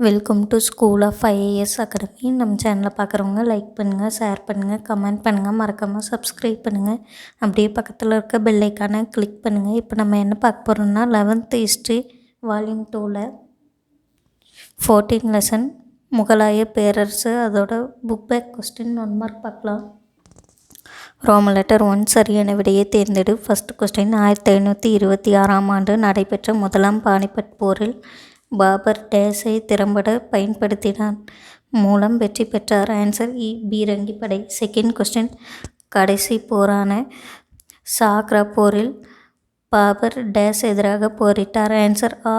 Welcome to school of IAS academy நம்ம சேனலை பார்க்குறவங்க லைக் பண்ணுங்கள் ஷேர் பண்ணுங்கள் கமெண்ட் பண்ணுங்கள் மறக்காமல் சப்ஸ்கிரைப் பண்ணுங்கள் அப்படியே பக்கத்தில் இருக்க பெல் கிளிக் பண்ணுங்கள் இப்போ நம்ம என்ன பார்க்க போகிறோம்னா லெவன்த்து ஹிஸ்ட்ரி வால்யூம் டூவில் ஃபோர்டீன் லெசன் முகலாய பேரரசு அதோட book back question one mark பார்க்கலாம். ரோம லெட்டர் ஒன் சரியான விடையை தேர்ந்தெடு. ஃபர்ஸ்ட் கொஸ்டின் ஆயிரத்தி ஐநூற்றி இருபத்தி ஆறாம் ஆண்டு நடைபெற்ற முதலாம் பானிபட் போரில் பாபர் டேஸை திறம்பட பயன்படுத்தினான். மூலம் வெற்றி பெற்றார். ஆன்சர் இ. பீரங்கி படை செகண்ட் கொஸ்டின். கடைசி போரான சாக்ரா போரில் பாபர் டேஸ் எதிராக போரிட்டார். ஆன்சர் ஆ.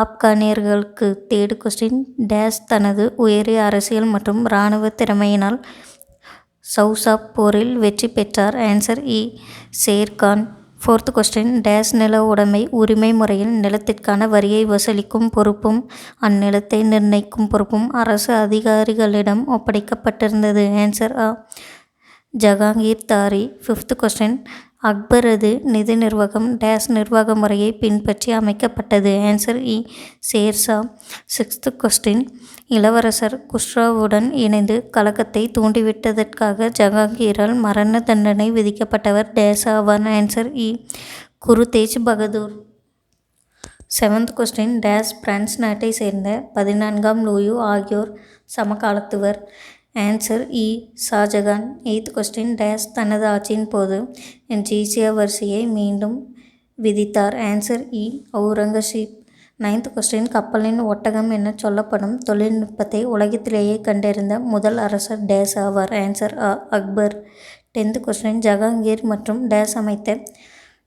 ஆப்கானியர்களுக்கு தேர்டு கொஸ்டின். டேஸ் தனது உயரிய அரசியல் மற்றும் இராணுவ திறமையினால் சவுசாப் போரில் வெற்றி பெற்றார். ஆன்சர் இ. ஷேர்கான். ஃபோர்த் கொஸ்டின் டேஸ் நில உடைமை உரிமை முறையில் நிலத்திற்கான வரியை வசூலிக்கும் பொறுப்பும் அந்நிலத்தை நிர்ணயிக்கும் பொறுப்பும் அரசு அதிகாரிகளிடம் ஒப்படைக்கப்பட்டிருந்தது. ஆன்சர் ஆ ஜஹாங்கீர் தாரி. ஃபிஃப்த் கொஸ்டின் அக்பரது நிதி நிர்வாகம் டேஸ் நிர்வாக முறையை பின்பற்றி அமைக்கப்பட்டது. ஆன்சர் இ. Sher Shah sixth question. இளவரசர் குஷ்ராவுடன் இணைந்து கலகத்தை தூண்டிவிட்டதற்காக ஜஹாங்கீரால் மரண தண்டனை விதிக்கப்பட்டவர் டேஸ் ஆவார் ஆன்சர் இ. Guru Tegh Bahadur. Seventh question. Dash France நாட்டை சேர்ந்த பதினான்காம் லூயு ஆகியோர் சமகாலத்துவர். ஆன்சர் இ e. Shah Jahan. Eighth question dash தனது ஆட்சியின் போது ஜீசியா வரிசையை மீண்டும் விதித்தார். ஆன்சர் இ அவுரங்கசீப் நைன்த் கொஸ்டின் கப்பலின் ஒட்டகம் என சொல்லப்படும் தொழில்நுட்பத்தை உலகத்திலேயே கண்டறிந்த முதல் அரசர் டேஸ் ஆவார். ஆன்சர் அ அக்பர். டென்த் கொஸ்டின் ஜஹாங்கீர் மற்றும் டேஸ் அமைத்த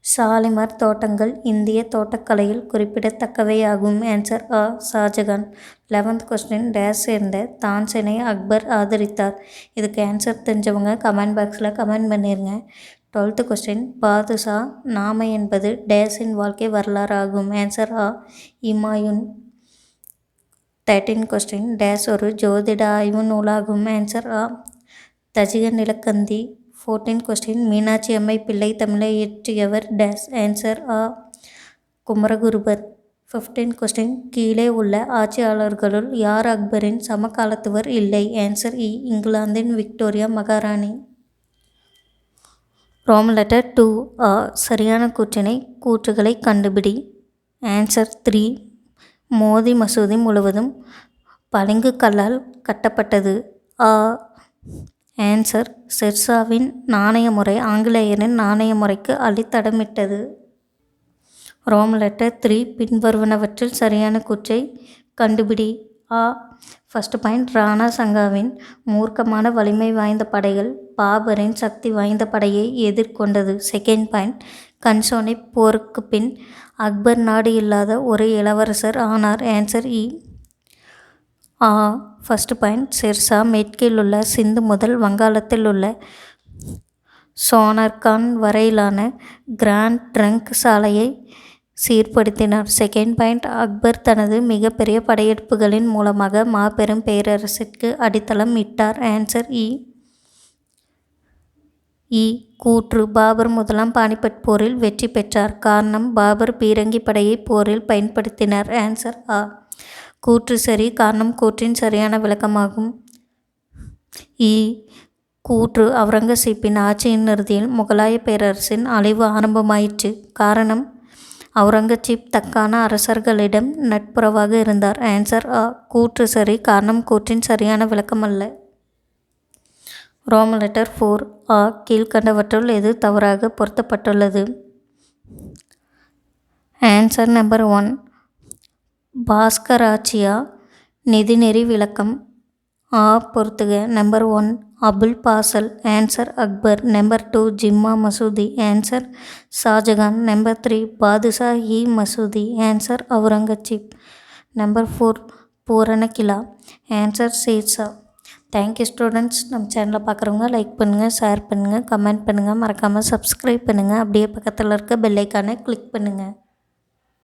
ஷாலிமார் தோட்டங்கள் இந்திய தோட்டக்கலையில் குறிப்பிடத்தக்கவையாகும். ஆன்சர் ஆ ஷாஜகான். லெவன்த் கொஸ்டின் டேஸ் சேர்ந்த தான்செனை அக்பர் ஆதரித்தார். இதுக்கு ஆன்சர் தெரிஞ்சவங்க கமெண்ட் பாக்ஸில் கமெண்ட் பண்ணிடுங்க டுவெல்த்து கொஸ்டின் பாதுஷா நாம என்பது டேஸின் வாழ்க்கை வரலாறு ஆகும் ஆன்சர் ஆ இமாயுன். தேர்ட்டீன் கொஸ்டின் டேஸ் ஒரு ஜோதிட ஆய்வு நூலாகும். ஆன்சர் ஆ தஜிக நிலக்கந்தி. ஃபோர்டீன் கொஸ்டின் மீனாட்சி அம்மை பிள்ளை தமிழை இயற்றியவர் டேஸ் ஆன்சர் ஆ. குமரகுருபர். ஃபிஃப்டீன் கொஸ்டின் கீழே உள்ள ஆட்சியாளர்களுள் யார் அக்பரின் சமகாலத்துவர் இல்லை? ஆன்சர் இ e. இங்கிலாந்தின் விக்டோரியா மகாராணி. ரோம் லெட்டர் டூ ஆ. சரியான கூற்றினை கூற்றுகளை கண்டுபிடி. ஆன்சர் த்ரீ மோதி மசூதி முழுவதும் பளிங்கு கல்லால் கட்டப்பட்டது. ஆ. ஆன்சர் ஷெர்ஷாவின் நாணய முறை ஆங்கிலேயரின் நாணய முறைக்கு அடித்தடமிட்டது. ரோம் லெட்டர் த்ரீ பின்வருவனவற்றில் சரியான கூற்றை கண்டுபிடி. ஆ ஃபஸ்ட் பாயிண்ட் ராணா சங்காவின் மூர்க்கமான வலிமை வாய்ந்த படைகள் பாபரின் சக்தி வாய்ந்த படையை எதிர்கொண்டது. செகண்ட் பாயிண்ட் கன்சோனை போருக்கு பின் அக்பர் நாடு இல்லாத ஒரு இளவரசர் ஆனார். ஆன்சர் இ e. ஆ ஃபஸ்ட்டு பாயிண்ட் ஷெர்ஷா மேற்கில் உள்ள சிந்து முதல் வங்காளத்தில் உள்ள சோனர்கான் வரையிலான கிராண்ட் ட்ரங்க் சாலையை சீர்படுத்தினார். செகண்ட் பாயிண்ட் அக்பர் தனது மிகப்பெரிய படையெடுப்புகளின் மூலமாக மாபெரும் பேரரசிற்கு அடித்தளம் இட்டார். ஆன்சர் இ இ கூற்று பாபர் முதலாம் பானிபட் போரில் வெற்றி பெற்றார். காரணம் பாபர் பீரங்கி படையை போரில் பயன்படுத்தினார். ஆன்சர் ஆ கூற்று சரி காரணம் கூற்றின் சரியான விளக்கமாகும். இ. கூற்று அவுரங்கசீப்பின் ஆட்சியின் இறுதியில் முகலாய பேரரசின் அழிவு ஆரம்பமாயிற்று. காரணம் அவுரங்கசீப் தக்கான அரசர்களிடம் நட்புறவாக இருந்தார். ஆன்சர் ஆ கூற்று சரி காரணம் கூற்றின் சரியான விளக்கம் அல்ல ரோம் லெட்டர் ஃபோர். ஆ கீழ்கண்டவற்றுள் எது தவறாக பொருத்தப்பட்டுள்ளது? Answer number one. பாஸ்கராச்சியா நிதிநெறி விளக்கம். ஆ பொறுத்துக. Number one Abul Fazal. Answer Akbar. Number two Jama மசூதி. Answer Shah Jahan. Number three Badshahi இ மசூதி. Answer Aurangzeb. Number four Purana Qila. Answer Sher Shah thank you students நம்ம சேனலை பார்க்குறவங்க லைக் பண்ணுங்கள் ஷேர் பண்ணுங்கள் கமெண்ட் பண்ணுங்கள் மறக்காமல் சப்ஸ்கிரைப் பண்ணுங்கள் அப்படியே பக்கத்தில் இருக்க பெல்லைக்கானை கிளிக் பண்ணுங்கள்